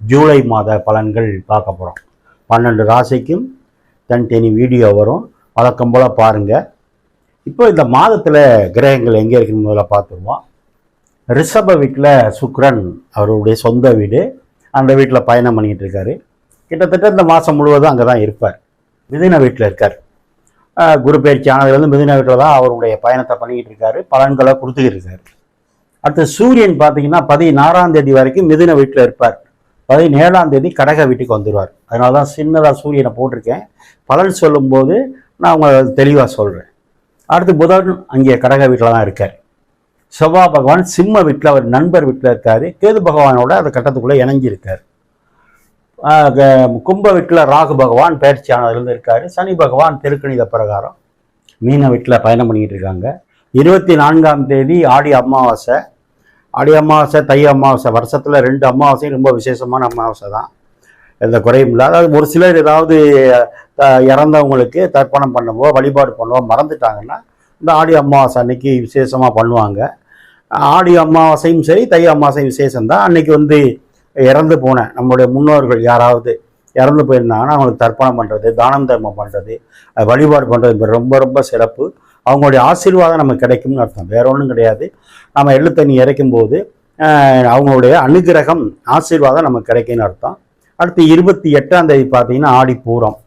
ஜூலை மாத பலன்கள் பார்க்க போகிறோம் பன்னெண்டு ராசிக்கும் தனித்தனி வீடியோ வரும். வழக்கம் போல் பாருங்கள் இப்போ இந்த மாதத்தில் கிரகங்கள் எங்கே இருக்குன்னு முதல்ல பார்த்துருவோம். ரிஷப வீட்டில் சுக்ரன் அவருடைய சொந்த வீடு. அந்த வீட்டில் பயணம் பண்ணிக்கிட்டு இருக்காரு. கிட்டத்தட்ட இந்த மாதம் முழுவதும் அங்கே தான் இருப்பார். மிதின வீட்டில் இருக்கார். குரு பயிற்சி ஆனதுலேருந்து மிதின வீட்டில் தான் அவருடைய பயணத்தை பண்ணிக்கிட்டு இருக்காரு. பலன்களை கொடுத்துக்கிட்டு இருக்காரு. அடுத்து சூரியன் பார்த்தீங்கன்னா பதினாறாம் தேதி வரைக்கும் மிதின வீட்டில் இருப்பார். பதினேழாம் தேதி கடக வீட்டுக்கு வந்துடுவார் அதனால தான் சின்னதாக சூரியனை போட்டிருக்கேன். பலன் சொல்லும்போது நான் உங்களை தெளிவாக சொல்கிறேன் அடுத்து புதன் அங்கே கடக வீட்டில் தான் இருக்கார். செவ்வாய் பகவான் சிம்ம வீட்டில் அவர் நண்பர் வீட்டில் இருக்கார். கேது பகவானோட அந்த கட்டத்துக்குள்ளே இணைஞ்சிருக்கார். கும்ப வீட்டில் ராகு பகவான் பயிற்சியானதுலேருந்து இருக்கார். சனி பகவான் திருக்கணித பிரகாரம் மீன வீட்டில் பயணம் பண்ணிக்கிட்டு இருக்காங்க. இருபத்தி நான்காம் தேதி ஆடி அமாவாசை. ஆடி அமாவாசை தை அமாவாசை வருஷத்தில் ரெண்டு அமாவாசையும் ரொம்ப விசேஷமான அமாவாசை தான். எந்த குறையும் இல்லை. அதாவது ஒரு சிலர் ஏதாவது இறந்தவங்களுக்கு தர்ப்பணம் பண்ணவோ வழிபாடு பண்ணவோ மறந்துட்டாங்கன்னா இந்த ஆடி அமாவாசை அன்னைக்கு விசேஷமாக பண்ணுவாங்க. ஆடி அமாவாசையும் சரி தை அமாவாசையும் விசேஷம் தான். அன்னைக்கு வந்து இறந்து போன நம்மளுடைய முன்னோர்கள் யாராவது இறந்து போயிருந்தாங்கன்னா அவங்களுக்கு தர்ப்பணம் பண்ணுறது தானம் தர்மம் பண்ணுறது வழிபாடு பண்ணுறது ரொம்ப ரொம்ப சிறப்பு. அவங்களுடைய ஆசீர்வாதம் நமக்கு கிடைக்கும்னு அர்த்தம். வேற ஒன்றும் கிடையாது. நம்ம எள்ளு தண்ணி இறைக்கும் போது அவங்களுடைய அனுகிரகம் ஆசீர்வாதம் நமக்கு கிடைக்கும்னு அர்த்தம். அடுத்து இருபத்தி எட்டாம் தேதி பார்த்தீங்கன்னா ஆடி பூரம்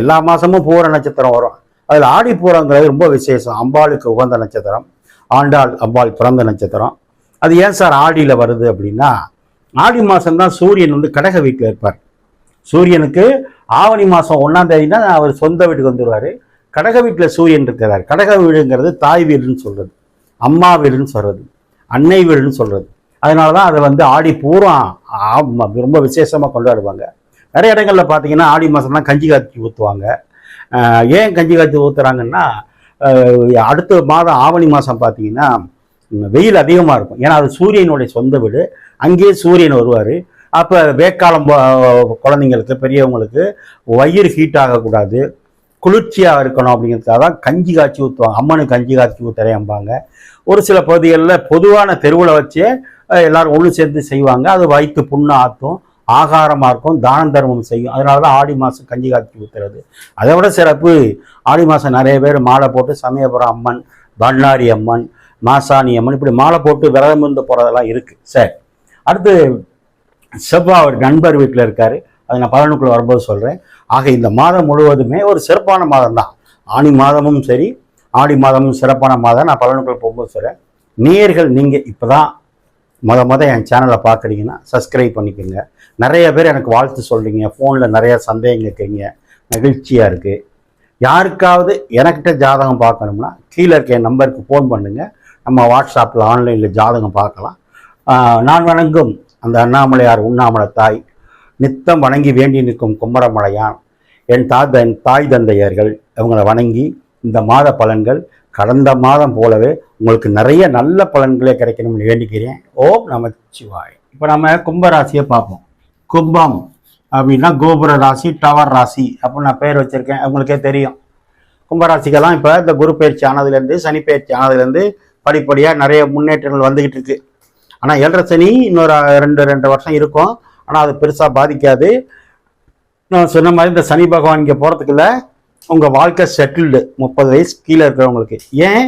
எல்லா மாதமும் பூர நட்சத்திரம் வரும். அதில் ஆடி பூரங்கிறது ரொம்ப விசேஷம். அம்பாளுக்கு உகந்த நட்சத்திரம் ஆண்டாள் அம்பாள் பிறந்த நட்சத்திரம். அது ஏன் சார் ஆடியில் வருது அப்படின்னா ஆடி மாதம்தான் சூரியன் வந்து கடக வீட்டில் இருப்பார். சூரியனுக்கு ஆவணி மாதம் ஒன்றாம் தேதினா அவர் சொந்த வீட்டுக்கு வந்துடுவார் கடக வீட்டில் சூரியன் இருக்கிறார். கடக வீடுங்கிறது தாய் வீடுன்னு சொல்கிறது அம்மா வீடுன்னு சொல்கிறது அன்னை வீடுன்னு சொல்கிறது அதனால தான் அதை வந்து ஆடி பூரம் ரொம்ப விசேஷமாக கொண்டாடுவாங்க. நிறைய இடங்களில் பார்த்தீங்கன்னா ஆடி மாதம்லாம் கஞ்சி காய்ச்சி ஊற்றுவாங்க ஏன் கஞ்சி காய்ச்சி ஊற்றுறாங்கன்னா அடுத்த மாதம் ஆவணி மாதம் பார்த்தீங்கன்னா வெயில் அதிகமாக இருக்கும். ஏன்னா அது சூரியனுடைய சொந்த வீடு. அங்கேயே சூரியன் வருவார். அப்போ வேக்காலம் குழந்தைங்களுக்கு பெரியவங்களுக்கு வயிறு ஹீட் ஆகக்கூடாது. குளிர்ச்சியாக இருக்கணும் அப்படிங்கிறதுக்காக தான் கஞ்சி காய்ச்சி ஊற்றுவாங்க அம்மனுக்கு கஞ்சி காய்ச்சி ஊற்றுறேம்பாங்க ஒரு சில பகுதிகளில் பொதுவான தெருவில் வச்சே எல்லாரும் ஒன்று சேர்ந்து செய்வாங்க. அது வயிற்று புண்ணு ஆற்றும் ஆகாரமாக இருக்கும் தான தர்மம் செய்யும். அதனால தான் ஆடி மாதம் கஞ்சி காய்ச்சி ஊற்றுறது அதை விட சிறப்பு ஆடி மாதம் நிறைய பேர் மாலை போட்டு சமயபுரம் அம்மன் பண்ணாரி அம்மன் மாசாணி அம்மன் இப்படி மாலை போட்டு விரதம் இருந்து போகிறதெல்லாம் இருக்குது சரி. அடுத்து செவ்வாய் அவர் நண்பர் வீட்டில் இருக்கார். அதை நான் பலனுக்குள்ளே வரும்போது சொல்கிறேன் ஆக இந்த மாதம் முழுவதுமே ஒரு சிறப்பான மாதம் தான் ஆணி மாதமும் சரி ஆடி மாதமும் சிறப்பான மாதம். நான் பலனுக்குள் போகும்போது சொல்கிறேன் நேயர்கள் நீங்கள் இப்போ தான் மொதல் மொதல் என் சேனலை பார்க்குறீங்கன்னா சப்ஸ்கிரைப் பண்ணிக்கோங்க. நிறைய பேர் எனக்கு வாழ்த்து சொல்கிறீங்க ஃபோனில் நிறைய சந்தேகம் கேட்குறீங்க. மகிழ்ச்சியாக இருக்குது யாருக்காவது எனக்கிட்ட ஜாதகம் பார்க்கணும்னா கீழே இருக்க என் நம்பருக்கு ஃபோன் பண்ணுங்கள் நம்ம வாட்ஸ்அப்பில் ஆன்லைனில் ஜாதகம் பார்க்கலாம். நான் வணங்கும் அந்த அண்ணாமலையார் உண்ணாமலை தாய். நித்தம் வணங்கி வேண்டி நிற்கும் கும்பரமலையான் என் தாய் என் தாய் தந்தையர்கள் அவங்கள வணங்கி இந்த மாத பலன்கள் கடந்த மாதம் போலவே உங்களுக்கு நிறைய நல்ல பலன்களே கிடைக்கணும்னு வேண்டிக்கிறேன். ஓம் நமச்சிவாய் இப்போ நம்ம கும்பராசியை பார்ப்போம். கும்பம் அப்படின்னா கோபுர ராசி டவர் ராசி அப்படின்னு நான் பேர் வச்சுருக்கேன். அவங்களுக்கே தெரியும். கும்பராசிக்கெல்லாம் இப்போ இந்த குரு பயிற்சி ஆனதுலேருந்து சனி பயிற்சி ஆனதுலேருந்து படிப்படியாக நிறைய முன்னேற்றங்கள் வந்துக்கிட்டு இருக்கு. ஆனால் ஏழரை சனி இன்னொரு ரெண்டு ரெண்டு வருஷம் இருக்கும். ஆனால் அது பெருசாக பாதிக்காது. நான் சொன்ன மாதிரி இந்த சனி பகவான் இங்கே போகிறதுக்குள்ள உங்கள் வாழ்க்கை செட்டில்டு முப்பது வயசு கீழே இருக்கிறவங்களுக்கு. ஏன்?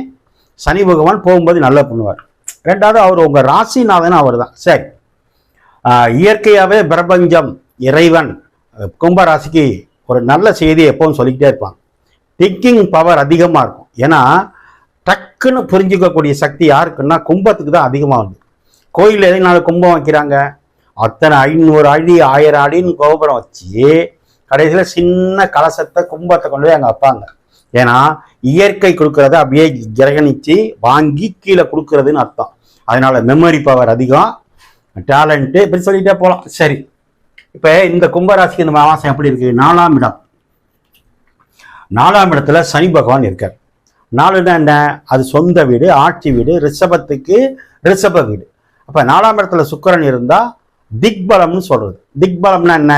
சனி பகவான் போகும்போது நல்லா பண்ணுவார். ரெண்டாவது அவர் உங்கள் ராசிநாதன் அவர் தான் சரி இயற்கையாகவே பிரபஞ்சம் இறைவன் கும்பராசிக்கு கும்ப ராசிக்கு ஒரு நல்ல செய்தியை எப்பவும் சொல்லிக்கிட்டே இருப்பாங்க திங்கிங் பவர் அதிகமாக இருக்கும். ஏன்னா டக்குன்னு புரிஞ்சுக்கக்கூடிய சக்தி யாருக்குன்னா கும்பத்துக்கு தான் அதிகமாக உண்டு கோயிலில் எதனால கும்பம் வைக்கிறாங்க? அத்தனை ஐநூறு அடி ஆயிரம் அடின்னு கோபுரம் வச்சு கடைசியில் சின்ன கலசத்தை கும்பத்தை கொண்டு போய் அங்கே வைப்பாங்க. ஏன்னா இயற்கை கொடுக்கறத அப்படியே கிரகணித்து வாங்கி கீழே கொடுக்கறதுன்னு அர்த்தம். அதனால மெமரி பவர் அதிகம் டேலண்ட்டு இப்படி சொல்லிகிட்டே போகலாம் சரி. இப்போ இந்த கும்பராசிக்கு இந்த மாசம் எப்படி இருக்குது நாலாம் இடம். நாலாம் இடத்துல சனி பகவான் இருக்கார். நாலுனா என்ன? அது சொந்த வீடு ஆட்சி வீடு ரிஷபத்துக்கு ரிஷப வீடு. அப்போ நாலாம் இடத்துல சுக்கரன் இருந்தால் திக்பலம்னு சொல்கிறது திக்பலம்னா என்ன?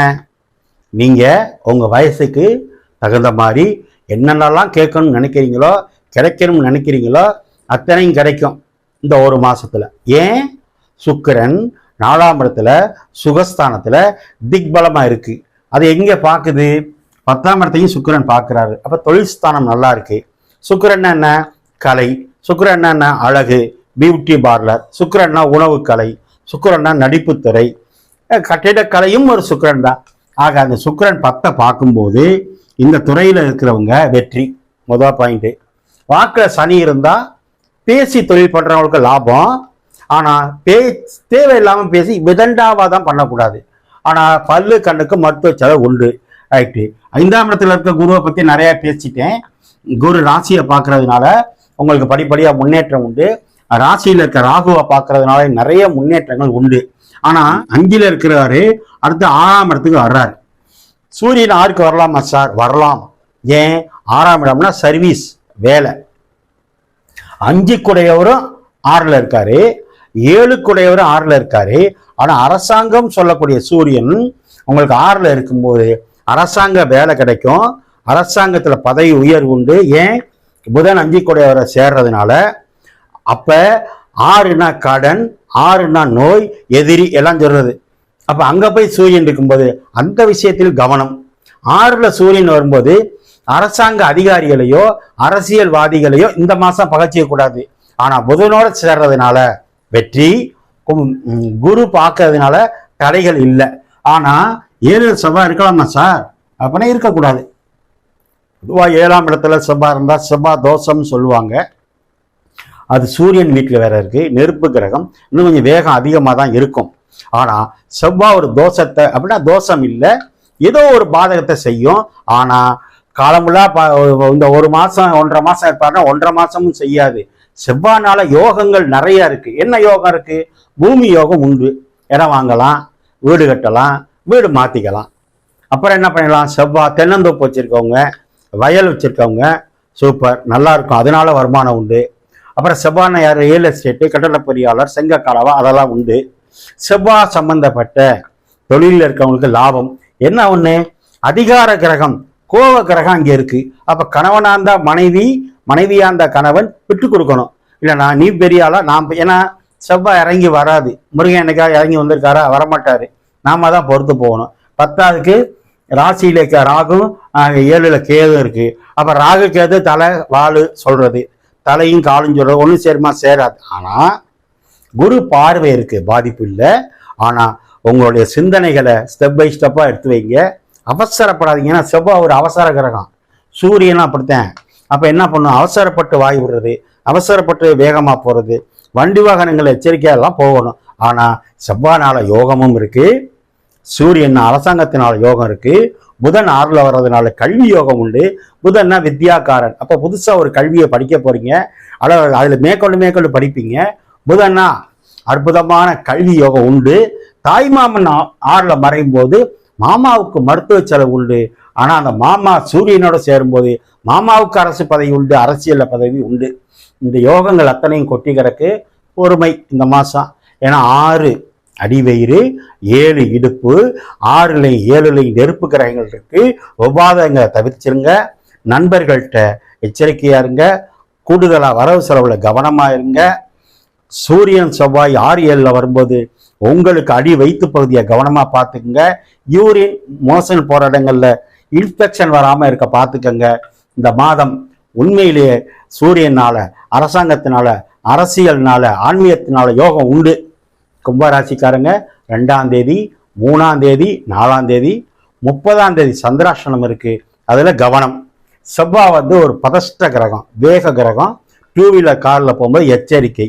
நீங்கள் உங்கள் வயசுக்கு தகுந்த மாதிரி என்னென்னலாம் கேட்கணும்னு நினைக்கிறீங்களோ கிடைக்கணும்னு நினைக்கிறீங்களோ அத்தனையும் கிடைக்கும் இந்த ஒரு மாதத்தில் ஏன்? சுக்கிரன் நாலாம் இடத்துல சுகஸ்தானத்தில் திக்பலமாக இருக்குது அது எங்கே பார்க்குது பத்தாம் இடத்தையும் சுக்கிரன் பார்க்குறாரு அப்போ தொழில் ஸ்தானம் நல்லா இருக்குது சுக்கிரன் என்ன? கலை. சுக்கிரன் என்ன? அழகு. பியூட்டி பார்லர் சுக்கரன்னா உணவு கலை. சுக்கிரன்னா நடிப்புத்துறை கட்டிடக்கலையும் ஒரு சுக்கரன் தான். ஆக அந்த சுக்கரன் பத்தை பார்க்கும்போது இந்த துறையில் இருக்கிறவங்க வெற்றி. முதல் பாயிண்ட்டு வாக்கில் சனி இருந்தால் பேசி தொழில் பண்ணுறவங்களுக்கு லாபம். ஆனால் பே தேவையில்லாமல் பேசி விதண்டாவாக தான் பண்ணக்கூடாது. ஆனால் பல்லு கண்ணுக்கு மருத்துவ செலவு உண்டு. ரைட்டு ஐந்தாம் இடத்துல இருக்க குருவை பற்றி நிறையா பேசிட்டேன். குரு ராசியை பார்க்கறதுனால உங்களுக்கு படிப்படியாக முன்னேற்றம் உண்டு. ராசியில் இருக்க ராகுவை பார்க்கறதுனால நிறைய முன்னேற்றங்கள் உண்டு. ஆனா அஞ்சில இருக்கிறாரு அடுத்து ஆறாம் இடத்துக்கு வர்றாரு. சூரியன் ஆறுக்கு வரலாமா சார்? வரலாம். ஏன்? ஆறாம் இடம்னா சர்வீஸ் வேலை. அஞ்சு குடையவரும் ஆறில் இருக்காரு. ஏழு குடையவரும் ஆறில் இருக்காரு. ஆனால் அரசாங்கம் சொல்லக்கூடிய சூரியன் உங்களுக்கு ஆறில் இருக்கும்போது அரசாங்க வேலை கிடைக்கும். அரசாங்கத்தில் பதவி உயர்வு உண்டு. ஏன்? புதன் அஞ்சு குடையவரை சேர்றதுனால. அப்போ ஆறுனா கடன் ஆறுனா நோய் எதிரி எல்லாம் சொல்றது. அப்ப அங்க போய் சூரியன் இருக்கும்போது அந்த விஷயத்தில் கவனம். ஆறுல சூரியன் வரும்போது அரசாங்க அதிகாரிகளையோ அரசியல்வாதிகளையோ இந்த மாசம் பகச்சிக்கக்கூடாது கூடாது ஆனா புதனோட சேர்றதுனால வெற்றி குரு பார்க்கறதுனால தடைகள் இல்லை. ஆனா ஏழு செவ்வாய் இருக்கலாமா சார்? அப்படின்னா இருக்கக்கூடாது. பொதுவாக ஏழாம் இடத்துல செவ்வாய் இருந்தா செவ்வாய் தோஷம்னு சொல்லுவாங்க. அது சூரியன் வீட்டில் வேற இருக்கு நெருப்பு கிரகம் இன்னும் கொஞ்சம் வேகம் அதிகமாக தான் இருக்கும். ஆனால் செவ்வாய் ஒரு தோஷத்தை அப்படின்னா தோஷம் இல்லை ஏதோ ஒரு பாதகத்தை செய்யும். ஆனால் காலமுல்லா ப- இந்த ஒரு மாதம் ஒன்றரை மாதம் இருப்பாருன்னா ஒன்றரை மாதமும் செய்யாது. செவ்வாய்னால யோகங்கள் நிறைய இருக்கு. என்ன யோகம் இருக்கு? பூமி யோகம் உண்டு. இடம் வாங்கலாம் வீடு கட்டலாம் வீடு மாற்றிக்கலாம் அப்புறம் என்ன பண்ணலாம்? செவ்வாய் தென்னந்தோப்பு வச்சுருக்கவங்க வயல் வச்சுருக்கவங்க சூப்பர் நல்லா இருக்கும். அதனால வருமானம் உண்டு. அப்புறம் செவ்வானையார் ரியல் எஸ்டேட்டு கட்டட பொறியாளர் செங்க கலவா? அதெல்லாம் உண்டு. செவ்வாய் சம்பந்தப்பட்ட தொழிலில் இருக்கவங்களுக்கு லாபம். என்ன ஒன்று அதிகார கிரகம் கோவ கிரகம் அங்கே இருக்கு. அப்போ கணவனாக இருந்தால் மனைவி மனைவியாக இருந்தால் கணவன் விட்டு கொடுக்கணும். இல்லைனா நீ பெரிய ஆளா நான் ஏன்னா செவ்வாய் இறங்கி வராது. முருகன் என்னைக்கா இறங்கி வந்திருக்காரா? வரமாட்டார். நாம தான் பொறுத்து போகணும். பத்தாவதுக்கு ராசியில இருக்க ராகும் ஏழுல கேது இருக்கு. அப்ப ராகு கேது தலை வாழு சொல்றது. தலையும் காலும் சொல்றது ஒன்றும் சேருமா சேராது. ஆனால் குரு பார்வை இருக்குது பாதிப்பு இல்லை. ஆனால் உங்களுடைய சிந்தனைகளை ஸ்டெப் பை ஸ்டெப்பாக எடுத்து வைங்க. அவசரப்படாதீங்க. ஏன்னா செவ்வாய் ஒரு அவசர கிரகம். சூரியனும் அப்படித்தான். அப்போ என்ன பண்ணும்? அவசரப்பட்டு வாய் விடுறது அவசரப்பட்டு வேகமாக போகிறது வண்டி வாகனங்கள் எச்சரிக்கையெல்லாம் எல்லாம் போகணும். செவ்வாய் நாள யோகமும் இருக்குது சூரியன் அரசாங்கத்தினால யோகம் இருக்கு. புதன் ஆறுல வர்றதுனால கல்வி யோகம் உண்டு. புதன்னா வித்யாக்காரன். அப்ப புதுசா ஒரு கல்வியை படிக்க போறீங்க. அத அதுல மேற்கொண்டு மேற்கொண்டு படிப்பீங்க. புதன்னா அற்புதமான கல்வி யோகம் உண்டு. தாய்மாமன் மாமன் ஆறுல மறையும் போது மாமாவுக்கு மருத்துவ செலவு உண்டு. ஆனா அந்த மாமா சூரியனோட சேரும்போது மாமாவுக்கு அரசு பதவி உண்டு அரசியல் பதவி உண்டு. இந்த யோகங்கள் அத்தனையும் கொட்டி கிடக்கு. பொறுமை இந்த மாசம். ஏன்னா ஆறு அடிவயிறு ஏழு இடுப்பு ஆறுலையும் ஏழுலையும் நெருப்பு கிரகங்கள் இருக்கு. உபாதங்களை தவிர்த்துருங்க நண்பர்கள்ட்ட எச்சரிக்கையா இருங்க. கூடுதலாக வரவு செலவுல கவனமா இருங்க. சூரியன் செவ்வாய் ஆறு ஏழுல வரும்போது உங்களுக்கு அடி வைத்து பகுதியை கவனமா பார்த்துக்குங்க. யூரின் மோசன் போற இடங்கள்ல இன்ஃபெக்ஷன் வராம இருக்க பார்த்துக்கங்க. இந்த மாதம் உண்மையிலேயே சூரியனால அரசாங்கத்தினால அரசியல்னால ஆன்மீகத்தினால யோகம் உண்டு. கும்பராசிக்காரங்க ரெண்டாம் தேதி மூணாம் தேதி நாலாம் தேதி முப்பதாம் தேதி சந்திராஷ்டமம் இருக்கு. அதில் கவனம். செவ்வாய் வந்து ஒரு பதஷ்ட கிரகம் வேக கிரகம். டூ வீலர் காரில் போகும்போது எச்சரிக்கை.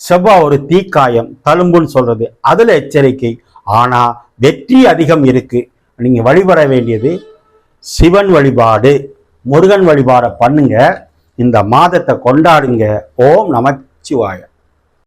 செவ்வாய் ஒரு தீக்காயம் தழும்புன்னு சொல்றது. அதில் எச்சரிக்கை. ஆனால் வெற்றி அதிகம் இருக்கு. நீங்க வழிபட வேண்டியது சிவன் வழிபாடு. முருகன் வழிபாடை பண்ணுங்க. இந்த மாதத்தை கொண்டாடுங்க. ஓம் நமச்சிவாயம்.